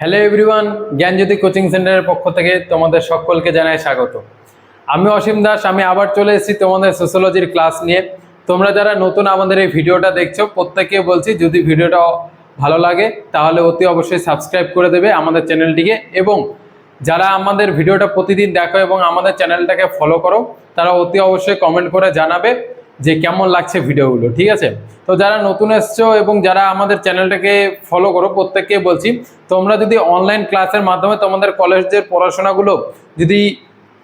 Hello everyone জ্ঞানজ্যোতি coaching সেন্টারের পক্ষ থেকে তোমাদের সকলকে জানাই স্বাগত। আমি অসীম দাস, আমি আবার চলে এসেছি তোমাদের সোশ্যোলজির ক্লাস নিয়ে। তোমরা যারা নতুন আমাদের এই ভিডিওটা দেখছ, প্রত্যেককে বলছি যদি ভিডিওটা ভালো লাগে, তাহলে অতি অবশ্যই সাবস্ক্রাইব করে দেবে আমাদের চ্যানেলটিকে এবং যারা আমাদের ভিডিওটা প্রতিদিন দেখো এবং আমাদের চ্যানেলটাকে ফলো করো, তারা অতি অবশ্যই কমেন্ট করে জানাবে। যে কেমন লাগছে ভিডিওগুলো, ঠিক আছে? তো যারা নতুন এসছো এবং যারা আমাদের চ্যানেলটাকে ফলো করো, প্রত্যেককে বলছি, তোমরা যদি অনলাইন ক্লাসের মাধ্যমে তোমাদের কলেজের পড়াশোনাগুলো যদি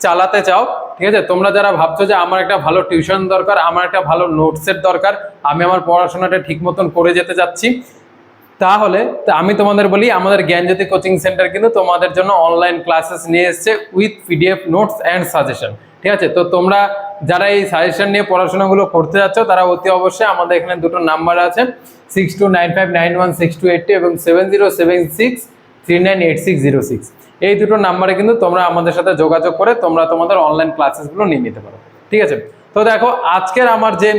চালাতে চাও, ঠিক আছে? তোমরা যারা ভাবছ যে আমার একটা ভালো টিউশন দরকার, আমার একটা ভালো নোটসের দরকার, আমি আমার পড়াশোনাটা ঠিক মতন করে যেতে যাচ্ছি তাহলে আমি তোমাদের বলি, আমাদের জ্ঞানজ্যোতি কোচিং সেন্টার কিন্তু তোমাদের জন্য অনলাইন ক্লাসেস নিয়ে এসছে with PDF notes and suggestion ঠিক আছে? তো তোমরা যারা এই সাজেশন নিয়ে পড়াশোনাগুলো করতে যাচ্ছ, তারা অতি অবশ্যই আমাদের এখানে দুটো নাম্বার আছে six two nine five nine one six two eight এবং seven zero seven six three nine eight six zero six এই দুটো নাম্বারে কিন্তু তোমরা আমাদের সাথে যোগাযোগ করে তোমরা তোমাদের অনলাইন ক্লাসেসগুলো নিয়ে নিতে পারো। ঠিক আছে? তো দেখো, আজকের আমার যে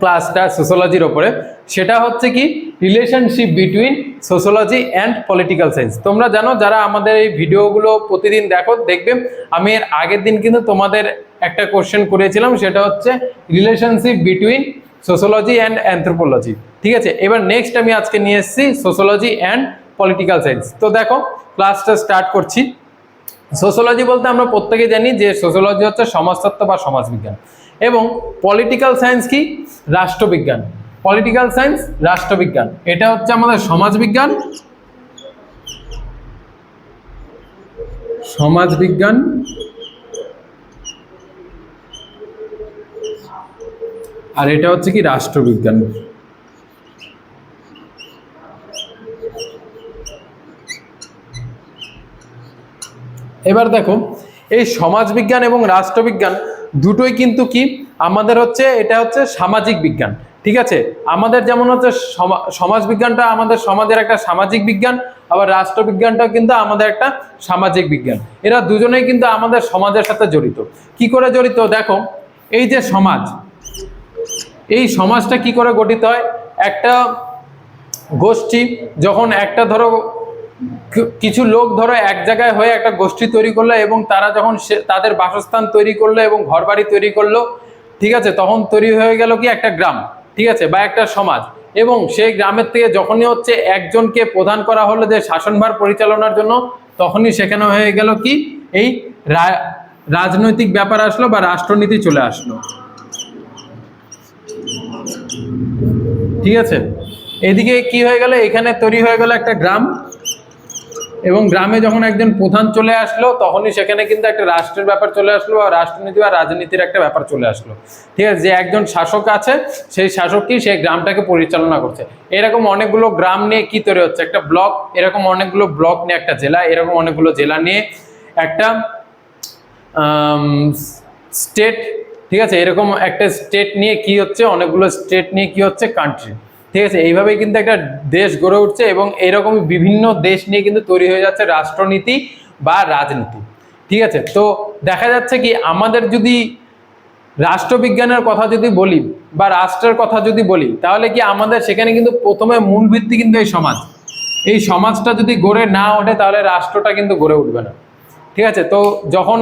ক্লাসটা সোশ্যোলজির ওপরে। সেটা হচ্ছে কি relationship between sociology and political science তোমরা জানো, যারা আমাদের এই ভিডিওগুলো প্রতিদিন দেখো, দেখবে, আমি এর আগের দিন কিন্তু তোমাদের একটা কোশ্চেন করেছিলাম, সেটা হচ্ছে relationship between sociology and anthropology ঠিক আছে? এবার নেক্সট আমি আজকে নিয়ে এসেছি সোশ্যোলজি অ্যান্ড পলিটিক্যাল সায়েন্স তো দেখো ক্লাসটা স্টার্ট করছি। সোশ্যোলজি বলতে আমরা প্রত্যেকে জানি যে সোশ্যোলজি হচ্ছে সমাজতত্ত্ব বা সমাজবিজ্ঞান। এবং পলিটিক্যাল সায়েন্স কি? রাষ্ট্রবিজ্ঞান। পলিটিক্যাল সায়েন্স রাষ্ট্রবিজ্ঞান। এটা হচ্ছে আমাদের সমাজবিজ্ঞান। সমাজবিজ্ঞান। আর এটা হচ্ছে কি? রাষ্ট্রবিজ্ঞান। এবার দেখো, এই সমাজবিজ্ঞান এবং রাষ্ট্রবিজ্ঞান দুটোই কিন্তু কি? আমাদের হচ্ছে, এটা হচ্ছে সামাজিক বিজ্ঞান, ঠিক আছে? আমাদের যেমন হচ্ছে সমা- সমাজবিজ্ঞানটা আমাদের সমাজের একটা সামাজিক বিজ্ঞান, আবার রাষ্ট্রবিজ্ঞানটাও কিন্তু আমাদের একটা সামাজিক বিজ্ঞান। এরা দুজনেই কিন্তু আমাদের সমাজের সাথে জড়িত। কি করে জড়িত? দেখো, এই যে সমাজ, এই সমাজটা কি করে গঠিত হয়? একটা গোষ্ঠী যখন একটা ধরো কিছু লোক ধরো এক জায়গায় হয়ে একটা গোষ্ঠী তৈরি করল এবং তারা যখন তাদের বাসস্থান তৈরি করল এবং ঘরবাড়ি তৈরি করল, ঠিক আছে, তখন তৈরি হয়ে গেল কি একটা গ্রাম, ঠিক আছে, বা একটা সমাজ। এবং সেই গ্রামের থেকে যখনই হচ্ছে একজনকে প্রদান করা হলো যে শাসনভার পরিচালনার জন্য, তখনই সেখানে হয়ে গেল কি, এই রাজনৈতিক ব্যাপার আসলো বা রাষ্ট্রনীতি চলে আসলো। ঠিক আছে? এদিকে কি হয়ে গেল? এখানে তৈরি হয়ে গেল একটা গ্রাম। এবং গ্রামে যখন একজন প্রধান চলে আসলো, তখনই সেখানে কিন্তু একটা রাষ্ট্রের ব্যাপার চলে আসলো আর রাষ্ট্রনীতি বা রাজনীতির একটা ব্যাপার চলে আসলো। ঠিক আছে, যে একজন শাসক আছে, সেই শাসকই সেই গ্রামটাকে পরিচালনা করছে। এরকম অনেকগুলো গ্রাম নিয়ে কি তৈরি হচ্ছে? একটা ব্লক, এরকম অনেকগুলো ব্লক নিয়ে একটা জেলা, এরকম অনেকগুলো জেলা নিয়ে একটা স্টেট, ঠিক আছে, এরকম একটা স্টেট নিয়ে কি হচ্ছে? অনেকগুলো স্টেট নিয়ে কি হচ্ছে? কান্ট্রি। ঠিক আছে, এইভাবেই কিন্তু একটা দেশ গড়ে উঠছে এবং এরকম বিভিন্ন দেশ নিয়ে কিন্তু তৈরি হয়ে যাচ্ছে রাষ্ট্রনীতি বা রাজনীতি। ঠিক আছে, তো দেখা যাচ্ছে কি আমাদের যদি রাষ্ট্রবিজ্ঞানের কথা যদি বলি বা রাষ্ট্রের কথা যদি বলি, তাহলে কি আমাদের সেখানে কিন্তু প্রথমে মূল ভিত্তি কিন্তু এই সমাজ। এই সমাজটা যদি গড়ে না ওঠে, তাহলে রাষ্ট্রটা কিন্তু গড়ে উঠবে না। ঠিক আছে, তো যখন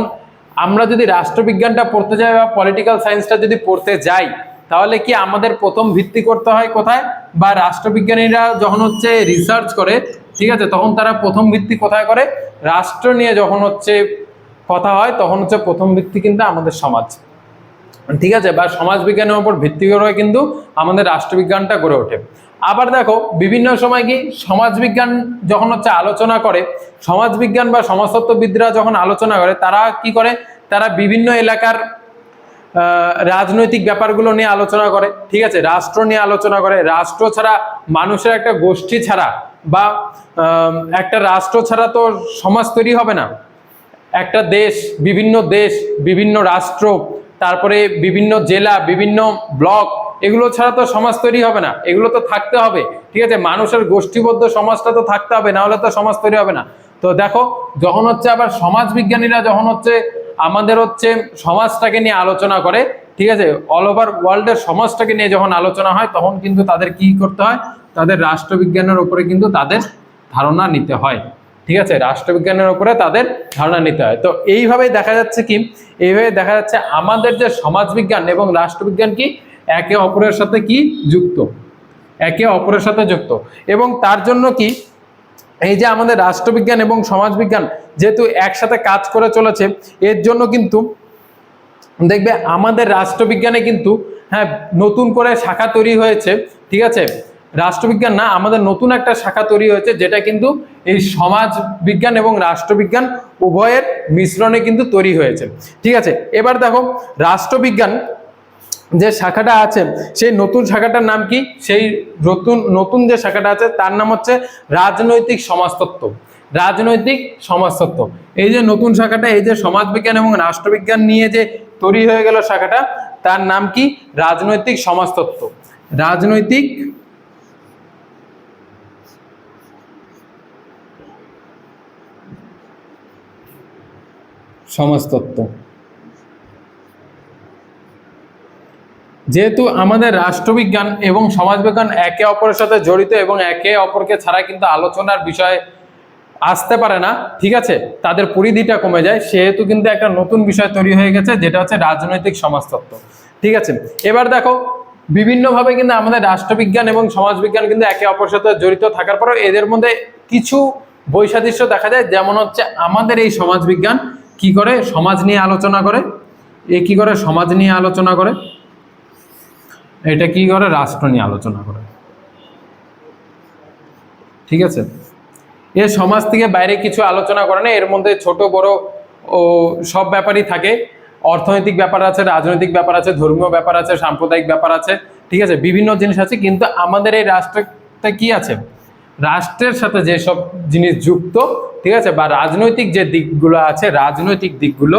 আমরা যদি রাষ্ট্রবিজ্ঞানটা পড়তে যাই বা পলিটিক্যাল সায়েন্সটা যদি পড়তে যাই তাহলে কি আমাদের প্রথম ভিত্তি করতে হয় কোথায়? বা রাষ্ট্রবিজ্ঞানীরা যখন হচ্ছে রিসার্চ করে, ঠিক আছে, তখন তারা প্রথম ভিত্তি কোথায় করে? রাষ্ট্র নিয়ে যখন হচ্ছে কথা হয়, তখন হচ্ছে প্রথম ভিত্তি কিন্তু আমাদের সমাজ। ঠিক আছে, বা সমাজ বিজ্ঞানের উপর ভিত্তি করে কিন্তু আমাদের রাষ্ট্রবিজ্ঞানটা গড়ে ওঠে। আবার দেখো, বিভিন্ন সময় কি সমাজবিজ্ঞান যখন হচ্ছে আলোচনা করে, সমাজবিজ্ঞান বা সমাজতত্ত্ববিদরা যখন আলোচনা করে, তারা কি করে? তারা বিভিন্ন এলাকার রাজনৈতিক ব্যাপারগুলো নিয়ে আলোচনা করে, ঠিক আছে? রাষ্ট্র নিয়ে আলোচনা করে। রাষ্ট্র ছাড়া মানুষের একটা গোষ্ঠী ছাড়া বা একটা রাষ্ট্র ছাড়া তো সমাজ তৈরি হবে না। একটা দেশ, বিভিন্ন দেশ, বিভিন্ন রাষ্ট্র, তারপরে বিভিন্ন জেলা, বিভিন্ন ব্লক, এগুলো ছাড়া তো সমাজ তৈরি হবে না। এগুলো তো থাকতে হবে, ঠিক আছে? মানুষের গোষ্ঠীবদ্ধ সমাজটা তো থাকতে হবে না হলে তো সমাজ তৈরি হবে না। তো দেখো, যখন হচ্ছে আবার সমাজ বিজ্ঞানীরা যখন হচ্ছে আমাদের হচ্ছে সমাজটাকে নিয়ে আলোচনা করে, ঠিক আছে? অল ওভার ওয়ার্ল্ডের সমাজটাকে নিয়ে যখন আলোচনা হয়, তখন কিন্তু তাদের কি করতে হয়? তাদের রাষ্ট্রবিজ্ঞানের উপরে কিন্তু তাদের ধারণা নিতে হয়, ঠিক আছে? রাষ্ট্রবিজ্ঞানের উপরে তাদের ধারণা নিতে হয়। তো এইভাবেই দেখা যাচ্ছে কি? এইভাবে দেখা যাচ্ছে আমাদের যে সমাজবিজ্ঞান এবং রাষ্ট্রবিজ্ঞান কি? একে অপরের সাথে কি? যুক্ত। একে অপরের সাথে যুক্ত। এবং তার জন্য কি? এই যে আমাদের রাষ্ট্রবিজ্ঞান এবং সমাজবিজ্ঞান যেহেতু একসাথে কাজ করে চলেছে, এর জন্য কিন্তু দেখবে আমাদের রাষ্ট্রবিজ্ঞানে কিন্তু হ্যাঁ নতুন করে শাখা তৈরি হয়েছে, ঠিক আছে? রাষ্ট্রবিজ্ঞান না, আমাদের নতুন একটা শাখা তৈরি হয়েছে যেটা কিন্তু এই সমাজ বিজ্ঞান এবং রাষ্ট্রবিজ্ঞান উভয়ের মিশ্রণে কিন্তু তৈরি হয়েছে, ঠিক আছে? এবার দেখো, রাষ্ট্রবিজ্ঞান যে শাখাটা আছে, সেই নতুন শাখাটার নাম কি? সেই নতুন নতুন যে শাখাটা আছে, তার নাম হচ্ছে রাজনৈতিক সমাজতত্ত্ব। রাজনৈতিক সমাজতত্ত্ব। এই যে নতুন শাখাটা, এই যে সমাজবিজ্ঞান এবং রাষ্ট্রবিজ্ঞান নিয়ে যে তৈরি হয়ে গেল শাখাটা, তার নাম কি? রাজনৈতিক সমাজতত্ত্ব। রাজনৈতিক সমাজতত্ত্ব। যেহেতু আমাদের রাষ্ট্রবিজ্ঞান এবং সমাজবিজ্ঞান একে অপরের সাথে জড়িত এবং একে অপরকে ছাড়া কিন্তু আলোচনার বিষয় আসতে পারে না, ঠিক আছে? তাদের পরিধিটা কমে যায়, সেহেতু কিন্তু একটা নতুন বিষয় তৈরি হয়ে গেছে, যেটা হচ্ছে রাজনৈতিক সমাজতত্ত্ব, ঠিক আছে? এবার দেখো, বিভিন্নভাবে কিন্তু আমাদের রাষ্ট্রবিজ্ঞান এবং সমাজবিজ্ঞান কিন্তু একে অপরের সাথে জড়িত থাকার পরেও এদের মধ্যে কিছু বৈসাদৃশ্য দেখা যায়, যেমন হচ্ছে আমাদের এই সমাজবিজ্ঞান কি করে সমাজ নিয়ে আলোচনা করে, এ কি করে সমাজ নিয়ে আলোচনা করে এটা কি করে? রাষ্ট্র নিয়ে আলোচনা করে। ঠিক আছে? এ সমাজ থেকে বাইরে কিছু আলোচনা করে না, এর মধ্যে ছোট, বড় ও সব ব্যাপারই থাকে। অর্থনৈতিক ব্যাপার আছে, রাজনৈতিক ব্যাপার আছে, ধর্মীয় ব্যাপার আছে, সাম্প্রদায়িক ব্যাপার আছে। ঠিক আছে? বিভিন্ন জিনিস আছে, কিন্তু আমাদের এই রাষ্ট্রতে কি আছে? রাষ্ট্রের সাথে যেসব জিনিস যুক্ত, ঠিক আছে? বা রাজনৈতিক যে দিকগুলো আছে, রাজনৈতিক দিকগুলো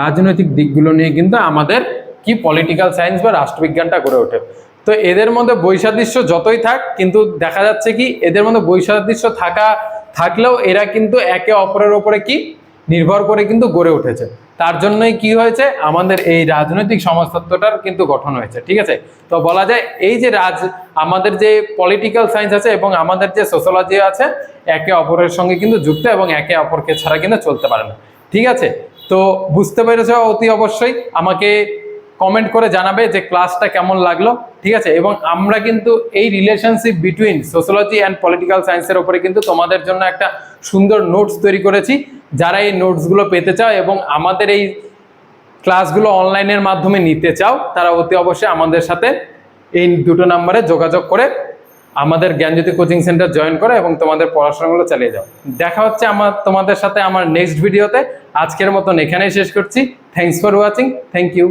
রাজনৈতিক দিকগুলো নিয়ে কিন্তু আমাদের কি পলিটিক্যাল সায়েন্স বা রাষ্ট্রবিজ্ঞানটা গড়ে ওঠে। তো এদের মধ্যে বৈসাদৃশ্য যতই থাক, কিন্তু দেখা যাচ্ছে কি, এদের মধ্যে বৈসাদৃশ্য থাকা, থাকলেও এরা কিন্তু একে অপরের ওপরে কি, নির্ভর করে কিন্তু গড়ে উঠেছে। তার জন্যই কি হয়েছে, আমাদের এই রাজনৈতিক সমাজতত্ত্বটার কিন্তু গঠন হয়েছে, ঠিক আছে? তো বলা যায়, এই যে রাজ, আমাদের যে পলিটিক্যাল সায়েন্স আছে এবং আমাদের যে সোশ্যোলজি আছে, একে অপরের সঙ্গে কিন্তু যুক্ত এবং একে অপরকে ছাড়া কিন্তু চলতে পারে না, ঠিক আছে? তো বুঝতে পেরেছ অতি অবশ্যই, আমাকে কমেন্ট করে জানাবে যে ক্লাসটা কেমন লাগল, ঠিক আছে? এবং আমরা কিন্তু এই relationship between sociology and political সায়েন্সের উপরে কিন্তু তোমাদের জন্য একটা সুন্দর নোটস তৈরি করেছি। যারা এই নোটসগুলো পেতে চাও এবং আমাদের এই ক্লাসগুলো অনলাইনের মাধ্যমে নিতে চাও, তারা অতি অবশ্যই আমাদের সাথে এই দুটো নাম্বারে যোগাযোগ করে আমাদের জ্ঞানজ্যোতি কোচিং সেন্টার জয়েন করো এবং তোমাদের পড়াশোনাগুলো চালিয়ে যাও। দেখা হচ্ছে আমার, তোমাদের সাথে আমার নেক্সট ভিডিওতে আজকের মতন এখানেই শেষ করছি। Thanks for watching thank you